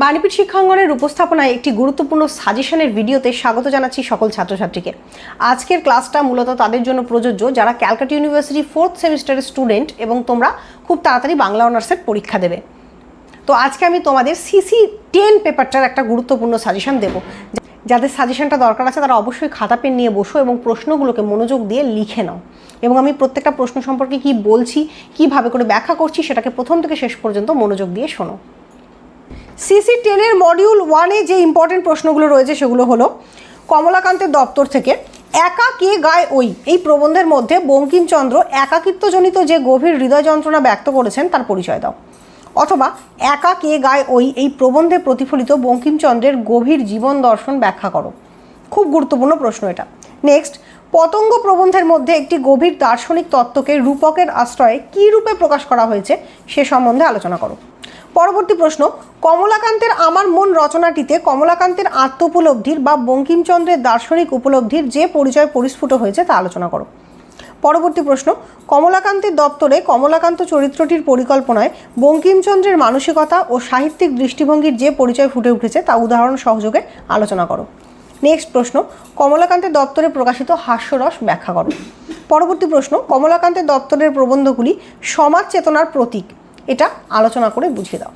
বাণীপীঠ শিক্ষাঙ্গনের উপস্থাপনায় একটি গুরুত্বপূর্ণ সাজেশনের ভিডিওতে স্বাগত জানাচ্ছি সকল ছাত্রছাত্রীকে। আজকের ক্লাসটা মূলত তাদের জন্য প্রযোজ্য যারা ক্যালকাটা ইউনিভার্সিটি ফোর্থ সেমিস্টারের স্টুডেন্ট এবং তোমরা খুব তাড়াতাড়ি বাংলা অনার্সের পরীক্ষা দেবে। তো আজকে আমি তোমাদের সিসি টেন পেপারটার একটা গুরুত্বপূর্ণ সাজেশন দেবো। যাদের সাজেশনটা দরকার আছে তারা অবশ্যই খাতা, পেন নিয়ে বসো এবং প্রশ্নগুলোকে মনোযোগ দিয়ে লিখে নাও। এবং আমি প্রত্যেকটা প্রশ্ন সম্পর্কে কি বলছি, কীভাবে করে ব্যাখ্যা করছি সেটাকে প্রথম থেকে শেষ পর্যন্ত মনোযোগ দিয়ে শোনো। সিসি টেনের মডিউল ওয়ানে যে ইম্পর্টেন্ট প্রশ্নগুলো রয়েছে সেগুলো হলো, কমলাকান্তের দপ্তর থেকে একা কে গায় ওই? এই প্রবন্ধের মধ্যে বঙ্কিমচন্দ্র একাকিত্বজনিত যে গভীর হৃদয় যন্ত্রণা ব্যক্ত করেছেন, তার পরিচয় দাও। অথবা একা কে গায় ওই? এই প্রবন্ধে প্রতিফলিত বঙ্কিমচন্দ্রের গভীর জীবন দর্শন ব্যাখ্যা করো। খুব গুরুত্বপূর্ণ প্রশ্ন এটা। নেক্সট পতঙ্গ প্রবন্ধের মধ্যে একটি গভীর দার্শনিক তত্ত্বকে রূপকের আশ্রয়ে কী রূপে প্রকাশ করা হয়েছে সে সম্বন্ধে আলোচনা করো। পরবর্তী প্রশ্ন, কমলাকান্তের আমার মন রচনাটিতে কমলাকান্তের আত্মোপলব্ধির বা বঙ্কিমচন্দ্রের দার্শনিক উপলব্ধির যে পরিচয় পরিস্ফুট হয়েছে তা আলোচনা করো। পরবর্তী প্রশ্ন, কমলাকান্তের দপ্তরে কমলাকান্ত চরিত্রটির পরিকল্পনায় বঙ্কিমচন্দ্রের মানসিকতা ও সাহিত্যিক দৃষ্টিভঙ্গির যে পরিচয় ফুটে উঠেছে তা উদাহরণ সহযোগে আলোচনা করো। নেক্সট প্রশ্ন, কমলাকান্তের দপ্তরে প্রকাশিত হাস্যরস ব্যাখ্যা করো। পরবর্তী প্রশ্ন, কমলাকান্তের দপ্তরের প্রবন্ধগুলি সমাজ চেতনার প্রতীক। এটা আলোচনা করে বুঝিয়ে দাও।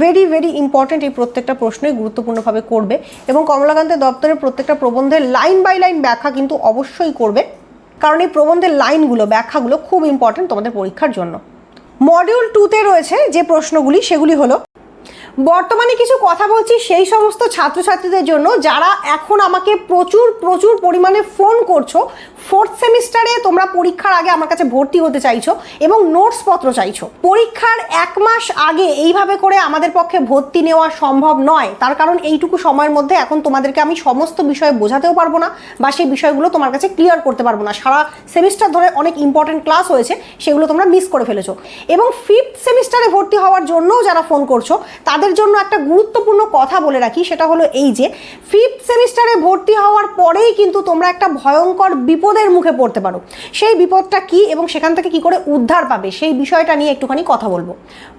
ভেরি ভেরি ইম্পর্ট্যান্ট এই প্রত্যেকটা প্রশ্নই গুরুত্বপূর্ণভাবে করবে এবং কমলাকান্তের দপ্তরের প্রত্যেকটা প্রবন্ধের লাইন বাই লাইন ব্যাখ্যা কিন্তু অবশ্যই করবে। কারণ এই প্রবন্ধের লাইনগুলো ব্যাখ্যাগুলো খুব ইম্পর্ট্যান্ট তোমাদের পরীক্ষার জন্য। মডিউল টুতে রয়েছে যে প্রশ্নগুলি, সেগুলি হলো বর্তমানে কিছু কথা বলছি সেই সমস্ত ছাত্রছাত্রীদের জন্য যারা এখন আমাকে প্রচুর প্রচুর পরিমাণে ফোন করছ। ফোর্থ সেমিস্টারে তোমরা পরীক্ষার আগে আমার কাছে ভর্তি হতে চাইছো এবং নোটস পত্র চাইছো। পরীক্ষার এক মাস আগে এইভাবে করে আমাদের পক্ষে ভর্তি নেওয়া সম্ভব নয়। তার কারণ এইটুকু সময়ের মধ্যে এখন তোমাদেরকে আমি সমস্ত বিষয়ে বোঝাতেও পারব না বা সেই বিষয়গুলো তোমার কাছে ক্লিয়ার করতে পারব না। সারা সেমিস্টার ধরে অনেক ইম্পর্টেন্ট ক্লাস হয়েছে, সেগুলো তোমরা মিস করে ফেলেছো। এবং ফিফথ সেমিস্টারে ভর্তি হওয়ার জন্যও যারা ফোন করছ, তাদের জন্য একটা গুরুত্বপূর্ণ কথা বলে রাখি, সেটা হলো এই যে ফিফথ সেমিস্টারে ভর্তি হওয়ার পরেই কিন্তু তোমরা একটা ভয়ঙ্কর বিপদের মুখে পড়তে পারো। সেই বিপদটা কি এবং সেখান থেকে কি করে উদ্ধার পাবে, সেই বিষয়টা নিয়ে একটুখানি কথা বলব।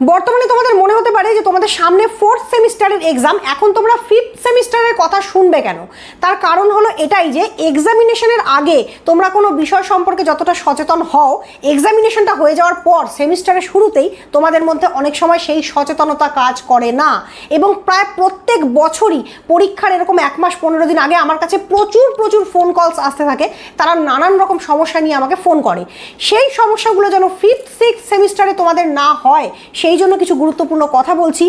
বর্তমানে তোমাদের মনে হতে পারে যে তোমাদের সামনে ফোর্থ সেমিস্টারের এক্সাম এখন তোমরা ফিফথ সেমিস্টারের কথা শুনবে কেন? তার কারণ হলো এটাই যে এক্সামিনেশনের আগে তোমরা কোনো বিষয় সম্পর্কে যতটা সচেতন হও এক্সামিনেশনটা হয়ে যাওয়ার পর সেমিস্টারের শুরুতেই তোমাদের মধ্যে অনেক সময় সেই সচেতনতা কাজ করে না। এবং প্রায় প্রত্যেক বছরই পরীক্ষার এরকম এক মাস পনেরো দিন আগে আমার কাছে প্রচুর প্রচুর ফোন কলস আসতে থাকে। তারা নানান রকম সমস্যা নিয়ে আমাকে ফোন করে। সেই সমস্যাগুলো যেন ফিফথ সিক্স সেমিস্টারে তোমাদের না হয়, সেই জন্য কিছু গুরুত্বপূর্ণ কথা বলছি।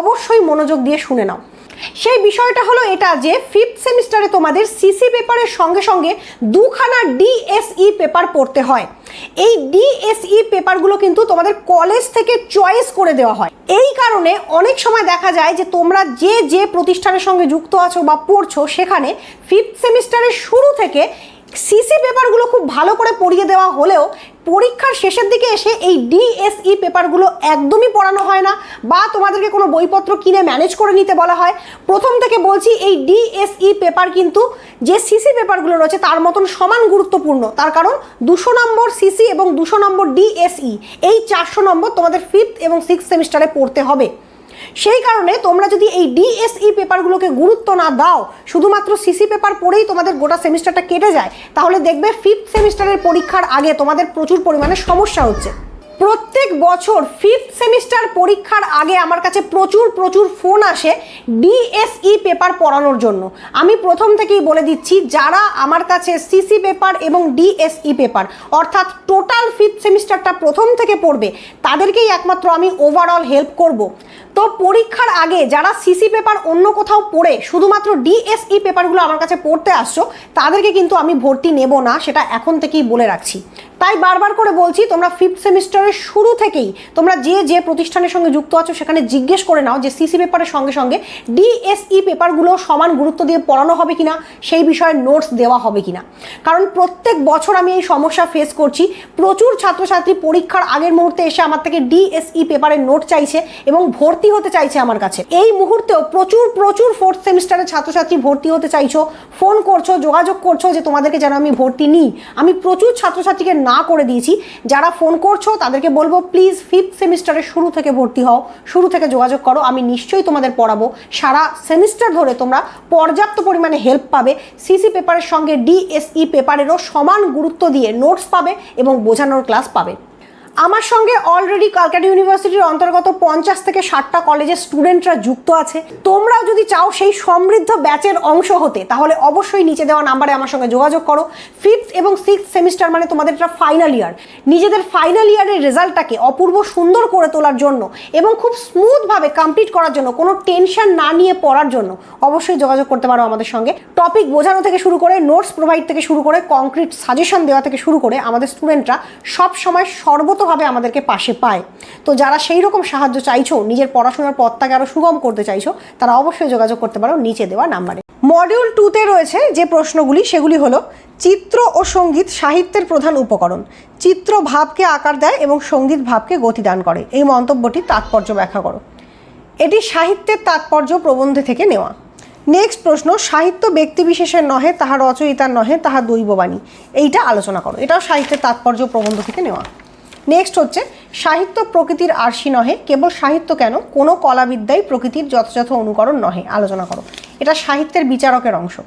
অবশ্যই মনোযোগ দিয়ে শুনে নাও। সেই বিষয়টা হলো এটা যে ফিফথ সেমিস্টারে তোমাদের সিসি পেপারের সঙ্গে সঙ্গে দুখানা ডিএসই পেপার পড়তে হয়। এই ডিএসই পেপারগুলো কিন্তু তোমাদের কলেজ থেকে চয়েস করে দেওয়া হয়। এই কারণে অনেক সময় দেখা যায় যে তোমরা যে যে প্রতিষ্ঠানের সঙ্গে যুক্ত আছো বা পড়ছো, সেখানে ফিফথ সেমিস্টারের শুরু থেকে সিসি পেপারগুলো খুব ভালো করে পড়িয়ে দেওয়া হলেও পরীক্ষার শেষের দিকে এসে এই ডিএসই পেপারগুলো একদমই পড়ানো হয় না বা তোমাদেরকে কোনো বইপত্র কিনে ম্যানেজ করে নিতে বলা হয়। প্রথম থেকে বলছি এই ডিএসই পেপার কিন্তু যে সিসি পেপারগুলো রয়েছে তার মতন সমান গুরুত্বপূর্ণ। তার কারণ দুশো নম্বর সিসি এবং দুশো নম্বর ডিএসই, এই চারশো নম্বর তোমাদের ফিফথ এবং সিক্স সেমিস্টারে পড়তে হবে। সেই কারণে তোমরা যদি এই ডিএসই পেপারগুলোকে গুরুত্ব না দাও, শুধুমাত্র সিসি পেপার পড়েই তোমাদের গোটা সেমিস্টারটা কেটে যায়, তাহলে দেখবে ফিফথ সেমিস্টারের পরীক্ষার আগে তোমাদের প্রচুর পরিমাণে সমস্যা হচ্ছে। প্রত্যেক বছর ফিফথ সেমিস্টার পরীক্ষার আগে আমার কাছে প্রচুর প্রচুর ফোন আসে ডিএসই পেপার পড়ানোর জন্য। আমি প্রথম থেকেই বলে দিচ্ছি, যারা আমার কাছে সিসি পেপার এবং ডিএসই পেপার অর্থাৎ টোটাল ফিফথ সেমিস্টারটা প্রথম থেকে পড়বে, তাদেরকেই একমাত্র আমি ওভারঅল হেল্প করব। তো পরীক্ষার আগে যারা সিসি পেপার অন্য কোথাও পড়ে, শুধুমাত্র ডিএসই পেপারগুলো আমার কাছে পড়তে আসছো, তাদেরকে কিন্তু আমি ভর্তি নেব না, সেটা এখন থেকেই বলে রাখছি। তাই বারবার করে বলছি, তোমরা ফিফথ সেমিস্টারের শুরু থেকেই তোমরা যে যে প্রতিষ্ঠানের সঙ্গে যুক্ত আছো সেখানে জিজ্ঞেস করে নাও যে সিসি পেপারের সঙ্গে সঙ্গে ডিএসই পেপারগুলো সমান গুরুত্ব দিয়ে পড়ানো হবে কিনা, সেই বিষয়ে নোটস দেওয়া হবে কিনা। কারণ প্রত্যেক বছর আমি এই সমস্যা ফেস করছি, প্রচুর ছাত্রছাত্রী পরীক্ষার আগের মুহূর্তে এসে আমার থেকে ডিএসই পেপারের নোট চাইছে এবং ভর্তি হতে চাইছে আমার কাছে। এই মুহূর্তেও প্রচুর প্রচুর ফোর্থ সেমিস্টারের ছাত্রছাত্রী ভর্তি হতে চাইছো ফোন করছ, যোগাযোগ করছ যে তোমাদেরকে যেন আমি ভর্তি নিই। আমি প্রচুর ছাত্রছাত্রীকে না করে দিয়েছি। যারা ফোন করছ, তাদেরকে বলব প্লিজ ফিফথ সেমিস্টারের শুরু থেকে ভর্তি হও। শুরু থেকে যোগাযোগ করো। আমি নিশ্চয়ই তোমাদের পড়াবো। সারা সেমিস্টার ধরে তোমরা পর্যাপ্ত পরিমাণে হেল্প পাবে। সিসি পেপারের সঙ্গে ডিএসই পেপারেরও সমান গুরুত্ব দিয়ে নোটস পাবে এবং বোঝানোর ক্লাস পাবে। আমার সঙ্গে অলরেডি কালকাটা ইউনিভার্সিটির অন্তর্গত পঞ্চাশ থেকে ষাটটা কলেজের স্টুডেন্টরা যুক্ত আছে। তোমরাও যদি চাও সেই সমৃদ্ধ ব্যাচের অংশ হতে, তাহলে অবশ্যই নিচে দেওয়া নাম্বারে আমার সঙ্গে যোগাযোগ করো। ফিফথ এবং সিক্স সেমিস্টার মানে তোমাদের এটা ফাইনাল ইয়ার নিজেদের ফাইনাল ইয়ারের রেজাল্টটাকে অপূর্ব সুন্দর করে তোলার জন্য এবং খুব স্মুথভাবে কমপ্লিট করার জন্য, কোনো টেনশন না নিয়ে পড়ার জন্য অবশ্যই যোগাযোগ করতে পারো আমাদের সঙ্গে। টপিক বোঝানো থেকে শুরু করে নোটস প্রোভাইড থেকে শুরু করে কংক্রিট সাজেশন দেওয়া থেকে শুরু করে আমাদের স্টুডেন্টরা সব সময় সর্বতভাবে আমাদেরকে পাশে পায়। তো যারা সেই রকম সাহায্য চাইছো, নিজের পড়াশোনার পথটাকে আরও সুগম করতে চাইছো, তারা অবশ্যই যোগাযোগ করতে পারো নিচে দেওয়া নাম্বারে। মডিউল টুতে রয়েছে যে প্রশ্নগুলি, সেগুলি হলো চিত্র ও সংগীত সাহিত্যের প্রধান উপকরণ। চিত্র ভাবকে আকার দেয় এবং সংগীত ভাবকে গতিদান করে। এই মন্তব্যটি তাৎপর্য ব্যাখ্যা করো। এটি সাহিত্যের তাৎপর্য প্রবন্ধে থেকে নেওয়া। নেক্সট প্রশ্ন, সাহিত্য ব্যক্তিবিশেষের নহে, তাহা রচয়িতার নহে, তাহা দৈববাণী। এইটা আলোচনা করো। এটাও সাহিত্যের তাৎপর্য প্রবন্ধ থেকে নেওয়া। নেক্সট হচ্ছে, সাহিত্য প্রকৃতির আরশি নহে, কেবল সাহিত্য কেন? কোনো কলাবিদ্যাই প্রকৃতির যথাযথ অনুকরণ নহে। আলোচনা করো। এটা সাহিত্যের বিচারকের অংশ।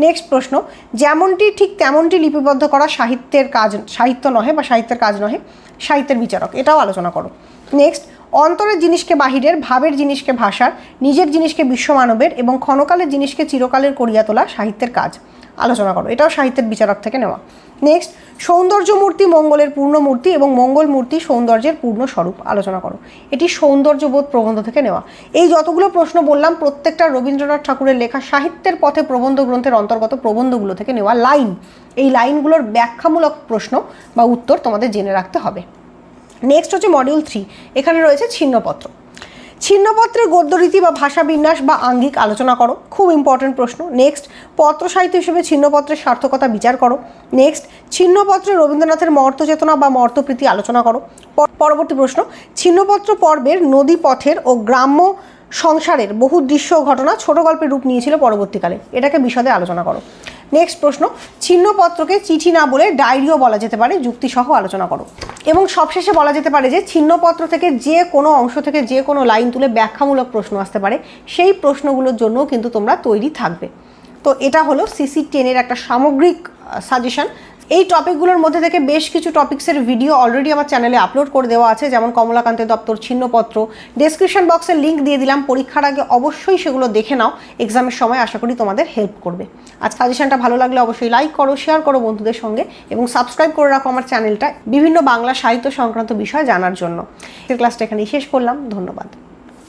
নেক্সট প্রশ্ন, যেমনটি ঠিক তেমনটি লিপিবদ্ধ করা সাহিত্যের কাজ, সাহিত্য নহে বা সাহিত্যের কাজ নহে, সাহিত্যের বিচারক। এটাও আলোচনা করো। নেক্সট অন্তরের জিনিসকে বাহিরের, ভাবের জিনিসকে ভাষার, নিজের জিনিসকে বিশ্বমানবের এবং ক্ষণকালের জিনিসকে চিরকালের করিয়া তোলা সাহিত্যের কাজ। আলোচনা করো। এটাও সাহিত্যের বিচারক থেকে নেওয়া। নেক্সট সৌন্দর্য মূর্তি মঙ্গলের পূর্ণ মূর্তি এবং মঙ্গল মূর্তি সৌন্দর্যের পূর্ণ স্বরূপ আলোচনা করো। এটি সৌন্দর্যবোধ প্রবন্ধ থেকে নেওয়া। এই যতগুলো প্রশ্ন বললাম, প্রত্যেকটা রবীন্দ্রনাথ ঠাকুরের লেখা সাহিত্যের পথে প্রবন্ধ গ্রন্থের অন্তর্গত প্রবন্ধগুলো থেকে নেওয়া লাইন। এই লাইনগুলোর ব্যাখ্যামূলক প্রশ্ন বা উত্তর তোমাদের জেনে রাখতে হবে। নেক্সট হচ্ছে মডিউল থ্রি এখানে রয়েছে ছিন্নপত্র। ছিন্নপত্রের গদ্যরীতি বা ভাষা বিন্যাস বা আঙ্গিক আলোচনা করো। খুব ইম্পর্টেন্ট প্রশ্ন। নেক্সট পত্র সাহিত্য হিসেবে ছিন্নপত্রের সার্থকতা বিচার করো। নেক্সট ছিন্নপত্রে রবীন্দ্রনাথের মর্তচেতনা বা মর্তপ্রীতি আলোচনা করো। পরবর্তী প্রশ্ন, ছিন্নপত্র পর্বের নদী পথের ও গ্রাম্য সংসারের বহু দৃশ্য ঘটনা ছোট গল্পের রূপ নিয়েছিল পরবর্তীকালে। এটাকে বিশদে আলোচনা করো। নেক্সট প্রশ্ন, ছিন্নপত্রকে চিঠি না বলে ডায়েরিও বলা যেতে পারে, যুক্তিসহ আলোচনা করো। এবং সবশেষে বলা যেতে পারে যে, ছিন্নপত্র থেকে যে কোনো অংশ থেকে যে কোনো লাইন তুলে ব্যাখ্যামূলক প্রশ্ন আসতে পারে। সেই প্রশ্নগুলোর জন্যও কিন্তু তোমরা তৈরি থাকবে। তো এটা হলো সিসি টেনের একটা সামগ্রিক সাজেশন এই টপিকগুলোর মধ্যে থেকে বেশ কিছু টপিক্সের ভিডিও অলরেডি আমার চ্যানেলে আপলোড করে দেওয়া আছে, যেমন কমলাকান্তের দপ্তর ছিন্নপত্র। ডেসক্রিপশন বক্সের লিঙ্ক দিয়ে দিলাম, পরীক্ষার আগে অবশ্যই সেগুলো দেখে নাও এক্সামের সময় আশা করি তোমাদের হেল্প করবে। আজ সাজেশনটা ভালো লাগলে অবশ্যই লাইক করো শেয়ার করো বন্ধুদের সঙ্গে, এবং সাবস্ক্রাইব করে রাখো আমার চ্যানেলটা বিভিন্ন বাংলা সাহিত্য সংক্রান্ত বিষয় জানার জন্য। ক্লাসটা এখানেই শেষ করলাম, ধন্যবাদ।